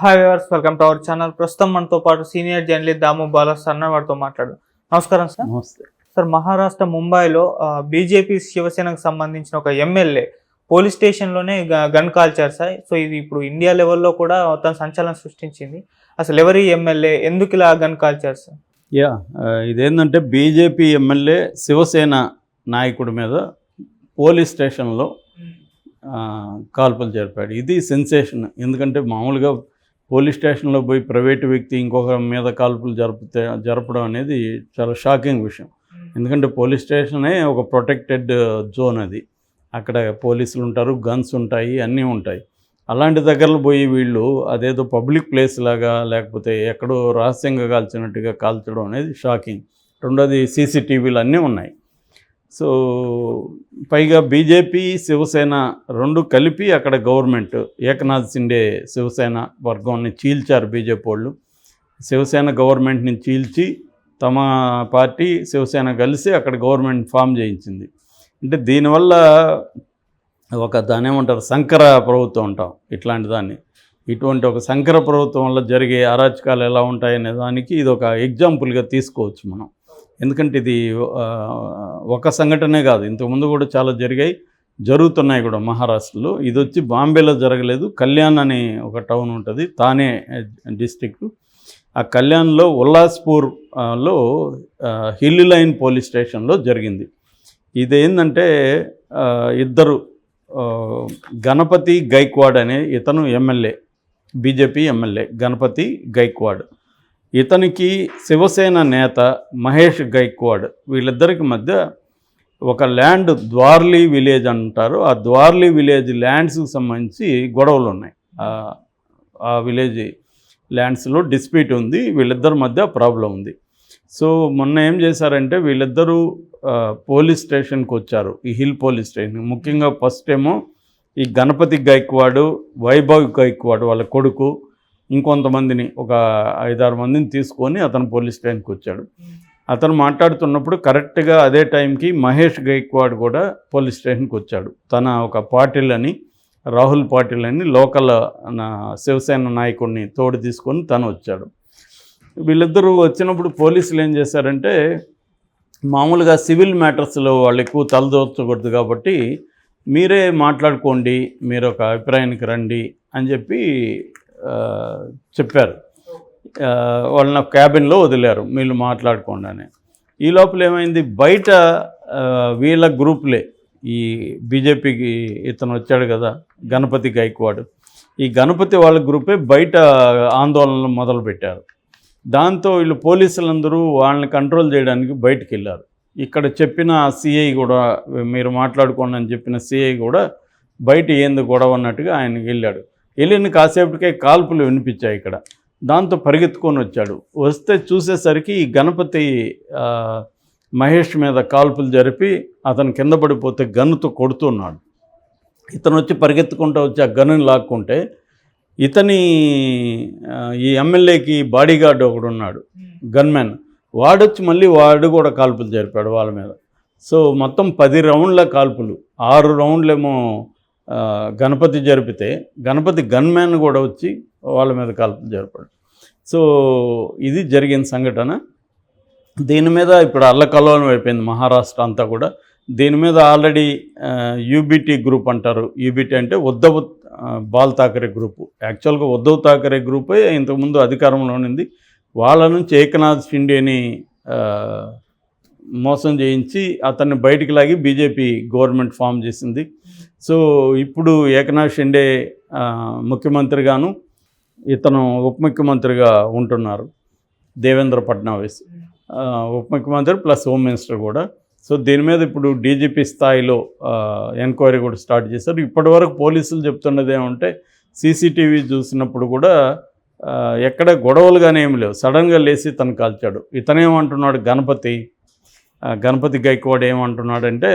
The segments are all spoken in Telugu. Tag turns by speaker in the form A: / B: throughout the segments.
A: Hi viewers welcome to our channel ప్రస్తుతం మనతో పాటు సీనియర్ జర్నలిస్ట్ దాము బాలా సన్న వారితో మాట్లాడు. నమస్కారం సార్.
B: నమస్తే.
A: సార్ మహారాష్ట్ర ముంబైలో బీజేపీ శివసేనకు సంబంధించిన ఒక ఎమ్మెల్యే పోలీస్ స్టేషన్లోనే గన్ కాల్చారు సార్. సో ఇది ఇప్పుడు ఇండియా లెవెల్లో కూడా మొత్తం సంచలనం సృష్టించింది. అసలు ఎవరి ఎమ్మెల్యే ఎందుకు ఇలా గన్ కాల్చారు సార్?
B: యా ఇదేంటంటే బీజేపీ ఎమ్మెల్యే శివసేన నాయకుడి మీద పోలీస్ స్టేషన్లో కాల్పులు జరిపాడు. ఇది సెన్సేషన్. ఎందుకంటే మామూలుగా పోలీస్ స్టేషన్లో పోయి ప్రైవేటు వ్యక్తి ఇంకొక మీద కాల్పులు జరిపితే జరపడం అనేది చాలా షాకింగ్ విషయం. ఎందుకంటే పోలీస్ స్టేషనే ఒక ప్రొటెక్టెడ్ జోన్ అది. అక్కడ పోలీసులు ఉంటారు గన్స్ ఉంటాయి అన్నీ ఉంటాయి. అలాంటి దగ్గరలో పోయి వీళ్ళు అదేదో పబ్లిక్ ప్లేస్ లాగా లేకపోతే ఎక్కడో రహస్యంగా కాల్చినట్టుగా కాల్చడం అనేది షాకింగ్. రెండోది సీసీటీవీలు అన్నీ ఉన్నాయి. సో పైగా బీజేపీ శివసేన రెండు కలిపి అక్కడ గవర్నమెంట్ ఏకనాథ్ సిండే శివసేన వర్గాన్ని చీల్చారు బీజేపీ వాళ్ళు. శివసేన గవర్నమెంట్ని చీల్చి తమ పార్టీ శివసేన కలిసి అక్కడ గవర్నమెంట్ ఫామ్ చేయించింది. అంటే దీనివల్ల ఒక దాని ఏమంటారు సంకర ప్రభుత్వం అంటాం ఇట్లాంటి దాన్ని. ఇటువంటి ఒక సంకర ప్రభుత్వం వల్ల జరిగే అరాచకాలు ఎలా ఉంటాయనే దానికి ఇది ఒక ఎగ్జాంపుల్గా తీసుకోవచ్చు మనం. ఎందుకంటే ఇది ఒక సంఘటనే కాదు. ఇంతకుముందు కూడా చాలా జరిగాయి జరుగుతున్నాయి కూడా మహారాష్ట్రలో. ఇది వచ్చి బాంబేలో జరగలేదు. కళ్యాణ్ అనే ఒక టౌన్ ఉంటుంది తానే డిస్టిక్ ఆ కళ్యాణ్లో ఉల్లాస్పూర్లో హిల్ లైన్ పోలీస్ స్టేషన్లో జరిగింది. ఇదేంటంటే ఇద్దరు గణపతి గైక్వాడ్ అనే ఇతను MLA BJP MLA Ganapati Gaikwad. ఇతనికి శివసేన నేత మహేష్ గైక్వాడ్ వీళ్ళిద్దరికి మధ్య ఒక ల్యాండ్ ద్వార్లీ విలేజ్ అంటారు. ఆ ద్వార్లీ విలేజ్ ల్యాండ్స్కి సంబంధించి గొడవలు ఉన్నాయి. ఆ- విలేజ్ ల్యాండ్స్లో డిస్ప్యూట్ ఉంది. వీళ్ళిద్దరి మధ్య ప్రాబ్లం ఉంది. సో మొన్న ఏం చేశారంటే వీళ్ళిద్దరూ పోలీస్ స్టేషన్కి వచ్చారు. ఈ హిల్ పోలీస్ స్టేషన్. ముఖ్యంగా ఫస్ట్ ఏమో ఈ గణపతి గైక్వాడు వైభవ్ గైక్వాడ్ వాళ్ళ కొడుకు ఇంకొంతమందిని ఒక ఐదారు మందిని తీసుకొని అతను పోలీస్ స్టేషన్కి వచ్చాడు. అతను మాట్లాడుతున్నప్పుడు కరెక్ట్గా అదే టైంకి మహేష్ గైక్వాడ్ కూడా పోలీస్ స్టేషన్కి వచ్చాడు. తన ఒక పాటిల్ అని రాహుల్ పాటిల్ అని లోకల్ శివసేన నాయకుడిని తోడు తీసుకొని తను వచ్చాడు. వీళ్ళిద్దరూ వచ్చినప్పుడు పోలీసులు ఏం చేశారంటే మామూలుగా సివిల్ మ్యాటర్స్లో వాళ్ళు ఎక్కువ తలదోర్చకూడదు కాబట్టి మీరే మాట్లాడుకోండి మీరు ఒక అభిప్రాయానికి రండి అని చెప్పి చెప్పారు. ఆ, వాళ్ళని క్యాబిన్లో వదిలారు. వీళ్ళు మాట్లాడుకోండి అని. ఈ లోపల ఏమైంది? బయట వీళ్ళ గ్రూప్లే. ఈ బీజేపీకి ఇతను వచ్చాడు కదా గణపతి గైక్వాడ్. ఈ గణపతి వాళ్ళ గ్రూపే బయట ఆందోళనలు మొదలుపెట్టారు. దాంతో వీళ్ళు పోలీసులందరూ వాళ్ళని కంట్రోల్ చేయడానికి బయటికి వెళ్ళారు ఇక్కడ చెప్పిన సిఐ కూడా మీరు మాట్లాడుకోండి అని చెప్పిన సిఐ కూడా బయట ఏంది గొడవ అన్నట్టుగా ఆయనకి వెళ్ళాడు. వెళ్ళిన కాసేపటికే కాల్పులు వినిపించాయి ఇక్కడ. దాంతో పరిగెత్తుకొని వచ్చాడు. వస్తే చూసేసరికి ఈ గణపతి మహేష్ మీద కాల్పులు జరిపి అతను కింద పడిపోతే గన్నుతో కొడుతున్నాడు ఇతను వచ్చి పరిగెత్తుకుంటూ వచ్చి ఆ గన్నుని లాక్కుంటే ఇతని ఈ ఎమ్మెల్యేకి బాడీగార్డ్ ఒకడు ఉన్నాడు గన్మెన్ వాడొచ్చి మళ్ళీ వాడు కూడా కాల్పులు జరిపాడు వాళ్ళ మీద. సో మొత్తం పది రౌండ్ల కాల్పులు. ఆరు రౌండ్లేమో గణపతి జరిపితే గణపతి గన్మ్యాన్ కూడా వచ్చి వాళ్ళ మీద కాల్పులు జరిపాడు. సో ఇది జరిగిన సంఘటన. దీని మీద ఇప్పుడు అల్లకల్లోలం అయిపోయింది మహారాష్ట్ర అంతా కూడా. దీని మీద ఆల్రెడీ యూబిటీ గ్రూప్ అంటారు. యూబిటీ అంటే ఉద్ధవ్ బాల్ థాకరే గ్రూపు యాక్చువల్గా ఉద్ధవ్ థాకరే గ్రూపే ఇంతకుముందు అధికారంలో ఉంది వాళ్ళ నుంచి ఏకనాథ్ షిండేని అని మోసం చేయించి అతన్ని బయటికి లాగి బీజేపీ గవర్నమెంట్ ఫామ్ చేసింది. సో ఇప్పుడు ఏకనాథ్ షిండే ముఖ్యమంత్రిగాను ఇతను ఉప ముఖ్యమంత్రిగా ఉంటున్నారు. దేవేంద్ర ఫడ్నవీస్. ఉప ముఖ్యమంత్రి ప్లస్ హోమ్ మినిస్టర్ కూడా. సో దీని మీద ఇప్పుడు డీజీపీ స్థాయిలో ఎంక్వైరీ కూడా స్టార్ట్ చేశారు. ఇప్పటివరకు పోలీసులు చెప్తున్నది ఏమంటే సీసీటీవీ చూసినప్పుడు కూడా ఎక్కడ గొడవలు కానీ ఏమి లేవు. సడన్గా లేచి తను కాల్చాడు. ఇతనేమంటున్నాడు గణపతి గణపతి గైక్వాడ్ ఏమంటున్నాడంటే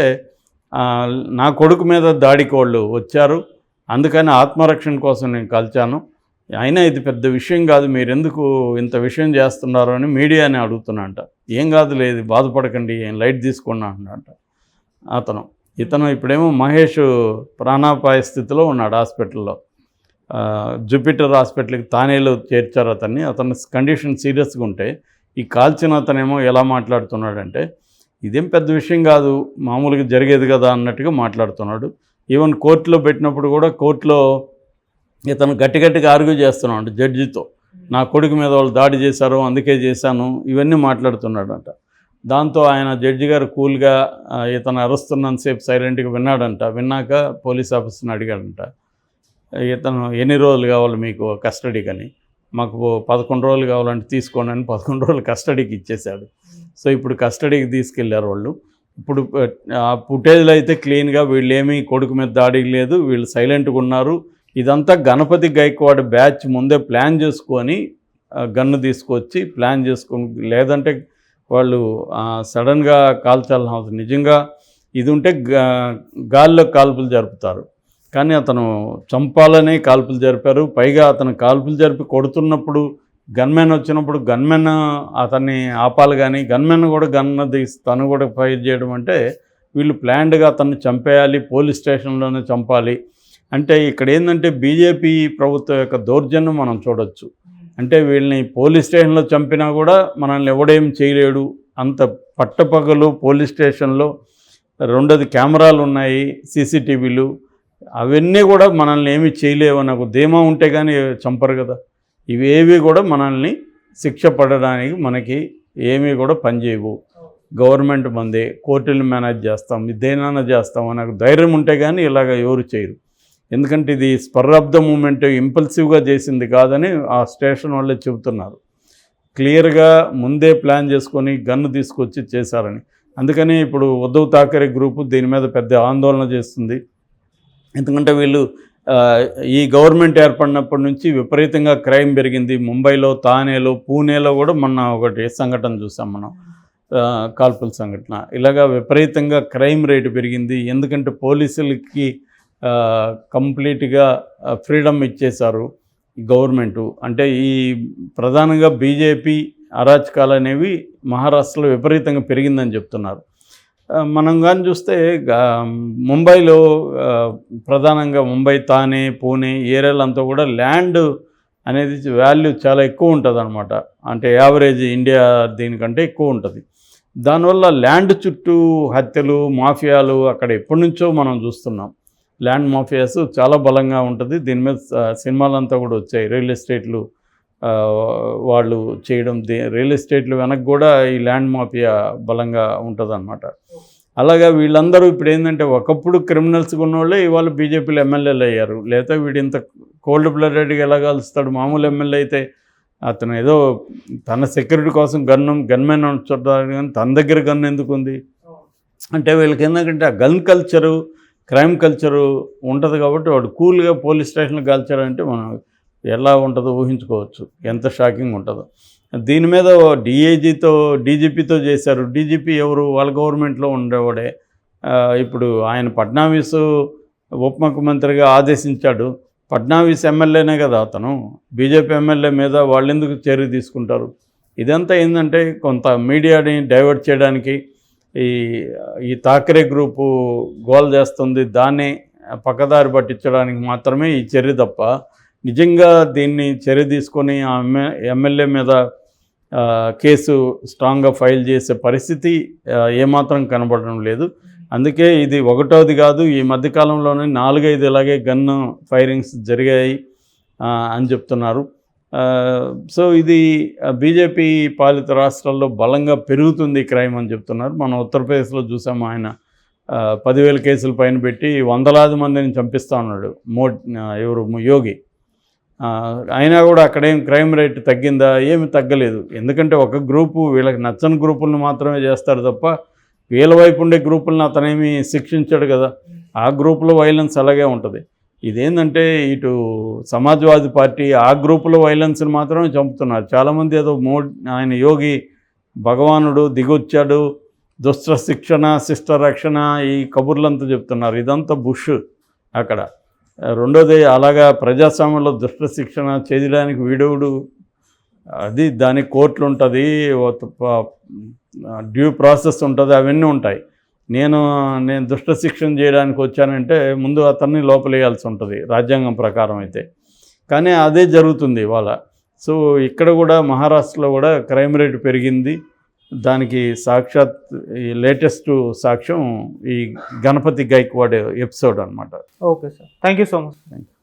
B: నా కొడుకు మీద దాడికి వాళ్ళు వచ్చారు అందుకని ఆత్మరక్షణ కోసం నేను కాల్చాను. అయినా ఇది పెద్ద విషయం కాదు మీరెందుకు ఇంత విషయం చేస్తున్నారు అని మీడియాని అడుగుతున్నట. ఏం కాదు లేదు బాధపడకండి ఏం లైట్ తీసుకున్నా అంట అతను. ఇతను ఇప్పుడేమో మహేష్ ప్రాణాపాయ స్థితిలో ఉన్నాడు హాస్పిటల్లో. జూపిటర్ హాస్పిటల్కి తానేలో చేర్చారు అతన్ని. అతని కండిషన్ సీరియస్గా ఉంటే ఈ కాల్చిన అతనేమో ఎలా మాట్లాడుతున్నాడంటే ఇదేం పెద్ద విషయం కాదు మామూలుగా జరిగేది కదా అన్నట్టుగా మాట్లాడుతున్నాడు. ఈవెన్ కోర్టులో పెట్టినప్పుడు కూడా కోర్టులో ఇతను గట్టి గట్టిగా ఆర్గ్యూ చేస్తున్నాడు జడ్జితో. నా కొడుకు మీద వాళ్ళు దాడి చేశారు అందుకే చేశాను ఇవన్నీ మాట్లాడుతున్నాడంట. దాంతో ఆయన జడ్జి గారు కూల్గా ఇతను అరుస్తున్నంతసేపు సైలెంట్గా విన్నాడంట. విన్నాక పోలీస్ ఆఫీసర్ని అడిగాడంట. ఇతను ఎన్ని రోజులు కావాలి మీకు కస్టడీకని? మాకు పదకొండు రోజులు కావాలంటే తీసుకోండి అని పదకొండు రోజులు కస్టడీకి ఇచ్చేశాడు. సో ఇప్పుడు కస్టడీకి తీసుకెళ్ళారు వాళ్ళు. ఇప్పుడు ఆ ఫుటేజ్లో అయితే క్లీన్గా వీళ్ళు ఏమీ కొడుకు మీద దాడి లేదు వీళ్ళు సైలెంట్గా ఉన్నారు. ఇదంతా గణపతి గైక్వాడ్ బ్యాచ్ ముందే ప్లాన్ చేసుకొని గన్ను తీసుకొచ్చి ప్లాన్ చేసుకొని లేదంటే వాళ్ళు సడన్గా కాల్చాలని అవసరం. నిజంగా ఇది ఉంటే గాల్లో కాల్పులు జరుపుతారు. కానీ అతను చంపాలనే కాల్పులు జరిపారు. పైగా అతను కాల్పులు జరిపి కొడుతున్నప్పుడు గన్మెన్ వచ్చినప్పుడు గన్మెన్ అతన్ని ఆపాలి కానీ గన్మెన్ కూడా గన్ తీసి తను కూడా ఫైర్ చేయడం అంటే వీళ్ళు ప్లాన్డ్గా అతన్ని చంపేయాలి పోలీస్ స్టేషన్లోనే చంపాలి. అంటే ఇక్కడ ఏంటంటే బీజేపీ ప్రభుత్వం యొక్క దౌర్జన్యం మనం చూడొచ్చు. అంటే వీళ్ళని పోలీస్ స్టేషన్లో చంపినా కూడా మనల్ని ఎవడేం చేయలేడు. అంత పట్టపగలు పోలీస్ స్టేషన్లో రెండోది కెమెరాలు ఉన్నాయి సీసీటీవీలు. అవన్నీ కూడా మనల్ని ఏమి చేయలేవు నాకు ధీమా ఉంటే కానీ చంపరు కదా. ఇవేవి కూడా మనల్ని శిక్ష పడడానికి మనకి ఏమీ కూడా పనిచేయవు గవర్నమెంట్ మందే కోర్టులు మేనేజ్ చేస్తాం దేనైనా చేస్తాం అనే ధైర్యం ఉంటే కానీ ఇలాగ ఎవరు చేయరు. ఎందుకంటే ఇది స్పర్ ఆఫ్ ద మూమెంట్ ఇంపల్సివ్గా చేసింది కాదని ఆ స్టేషన్ వాళ్ళే చెబుతున్నారు. క్లియర్గా ముందే ప్లాన్ చేసుకొని గన్ను తీసుకొచ్చి చేశారని. అందుకని ఇప్పుడు ఉద్ధవ్ థాకరే గ్రూపు దీని మీద పెద్ద ఆందోళన చేస్తుంది. ఎందుకంటే వీళ్ళు ఈ గవర్నమెంట్ ఏర్పడినప్పటి నుంచి విపరీతంగా క్రైమ్ పెరిగింది. ముంబైలో తానేలో పూణేలో కూడా మొన్న ఒకటి సంఘటన చూసాం మనం. కాల్పుల సంఘటన. ఇలాగా విపరీతంగా క్రైమ్ రేటు పెరిగింది. ఎందుకంటే పోలీసులకి కంప్లీట్గా ఫ్రీడమ్ ఇచ్చేశారు గవర్నమెంటు. అంటే ఈ ప్రధానంగా బీజేపీ అరాచకాలు అనేవి మహారాష్ట్రలో విపరీతంగా పెరిగిందని చెప్తున్నారు. మనం కానీ చూస్తే ముంబైలో ప్రధానంగా ముంబై తానే పూణే ఏరియాలంతా కూడా ల్యాండ్ అనేది వాల్యూ చాలా ఎక్కువ ఉంటుంది అనమాట అంటే యావరేజ్ ఇండియా దీనికంటే ఎక్కువ ఉంటుంది. దానివల్ల ల్యాండ్ చుట్టూ హత్యలు మాఫియాలు అక్కడ ఎప్పటి నుంచో మనం చూస్తున్నాం. ల్యాండ్ మాఫియాస్ చాలా బలంగా ఉంటుంది. దీని మీద సినిమాలంతా కూడా వచ్చాయి. రియల్ ఎస్టేట్లు వాళ్ళు చేయడం రియల్ ఎస్టేట్లు వెనక్కి కూడా ఈ ల్యాండ్ మాఫియా బలంగా ఉంటుందన్నమాట. అలాగా వీళ్ళందరూ ఇప్పుడు ఏంటంటే ఒకప్పుడు క్రిమినల్స్గా ఉన్నవాళ్ళే ఇవాళ బీజేపీలో ఎమ్మెల్యేలు అయ్యారు. లేదా వీడు ఇంత కోల్డ్ బ్లడెడ్గా ఎలా కలుస్తాడు? మామూలు ఎమ్మెల్యే అయితే అతను ఏదో తన సెక్యూరిటీ కోసం గన్ను గన్మెన్ చూడాలి కానీ తన దగ్గర గన్ ఎందుకు ఉంది? అంటే వీళ్ళకి ఏంటంటే ఆ గన్ కల్చరు క్రైమ్ కల్చరు ఉంటుంది కాబట్టి వాడు కూల్గా పోలీస్ స్టేషన్లో కాల్చారంటే మనం ఎలా ఉంటుందో ఊహించుకోవచ్చు. ఎంత షాకింగ్ ఉంటుందో. దీని మీద డిఏజీతో డీజీపీతో చేశారు. డీజీపీ ఎవరు? వాళ్ళ గవర్నమెంట్లో ఉండేవాడే. ఇప్పుడు ఆయన ఫడ్నావీస్ ఉప ముఖ్యమంత్రిగా ఆదేశించాడు. ఫడ్నావీస్ ఎమ్మెల్యేనే కదా అతను. బీజేపీ ఎమ్మెల్యే మీద వాళ్ళు ఎందుకు చర్య తీసుకుంటారు? ఇదంతా ఏంటంటే కొంత మీడియాని డైవర్ట్ చేయడానికి ఈ ఈ థాకరే గ్రూపు గోల్ చేస్తుంది. దాన్ని పక్కదారి పట్టించడానికి మాత్రమే ఈ చర్య తప్ప నిజంగా దీన్ని చర్య తీసుకొని ఆ ఎమ్మె ఎమ్మెల్యే మీద కేసు స్ట్రాంగ్గా ఫైల్ చేసే పరిస్థితి ఏమాత్రం కనబడడం లేదు. అందుకే ఇది ఒకటోది కాదు ఈ మధ్యకాలంలోనే నాలుగైదు ఇలాగే గన్ను ఫైరింగ్స్ జరిగాయి అని చెప్తున్నారు. సో ఇది బీజేపీ పాలిత రాష్ట్రాల్లో బలంగా పెరుగుతుంది క్రైమ్ అని చెప్తున్నారు. మనం ఉత్తరప్రదేశ్లో చూసాము ఆయన పదివేల కేసులు పైన పెట్టి వందలాది మందిని చంపిస్తా ఉన్నాడు. మో ఎవరు? యోగి. అయినా కూడా అక్కడేం క్రైమ్ రేట్ తగ్గిందా? ఏమి తగ్గలేదు. ఎందుకంటే ఒక గ్రూపు వీళ్ళకి నచ్చని గ్రూపులను మాత్రమే చేస్తారు తప్ప వీళ్ళ వైపు ఉండే గ్రూపులను అతనేమి శిక్షించాడు కదా. ఆ గ్రూపులో వైలెన్స్ అలాగే ఉంటుంది. ఇదేంటంటే ఇటు సమాజ్వాదీ పార్టీ ఆ గ్రూపులో వైలెన్స్ని మాత్రమే చంపుతున్నారు. చాలామంది ఏదో మో ఆయన యోగి భగవానుడు దిగొచ్చాడు. దుష్ట శిక్షణ శిష్ట రక్షణ ఈ కబుర్లంతా చెప్తున్నారు. ఇదంతా బుష్ అక్కడ. రెండోది అలాగా ప్రజాస్వామ్యంలో దుష్ట శిక్షణ చేయడానికి వీడవుడు? అది దానికి కోర్టులు ఉంటుంది డ్యూ ప్రాసెస్ ఉంటుంది అవన్నీ ఉంటాయి. నేను నేను దుష్ట శిక్షణ చేయడానికి వచ్చానంటే ముందు అతన్ని లోపలేయాల్సి ఉంటుంది రాజ్యాంగం ప్రకారం అయితే. కానీ అదే జరుగుతుంది ఇవాళ. సో ఇక్కడ కూడా మహారాష్ట్రలో కూడా క్రైమ్ రేట్ పెరిగింది. దానికి సాక్షాత్ ఈ లేటెస్ట్ సాక్ష్యం ఈ గణపతి గైక్వాడ్ ఎపిసోడ్ అనమాట
A: okay sir. Thank you so much.
B: Thank you.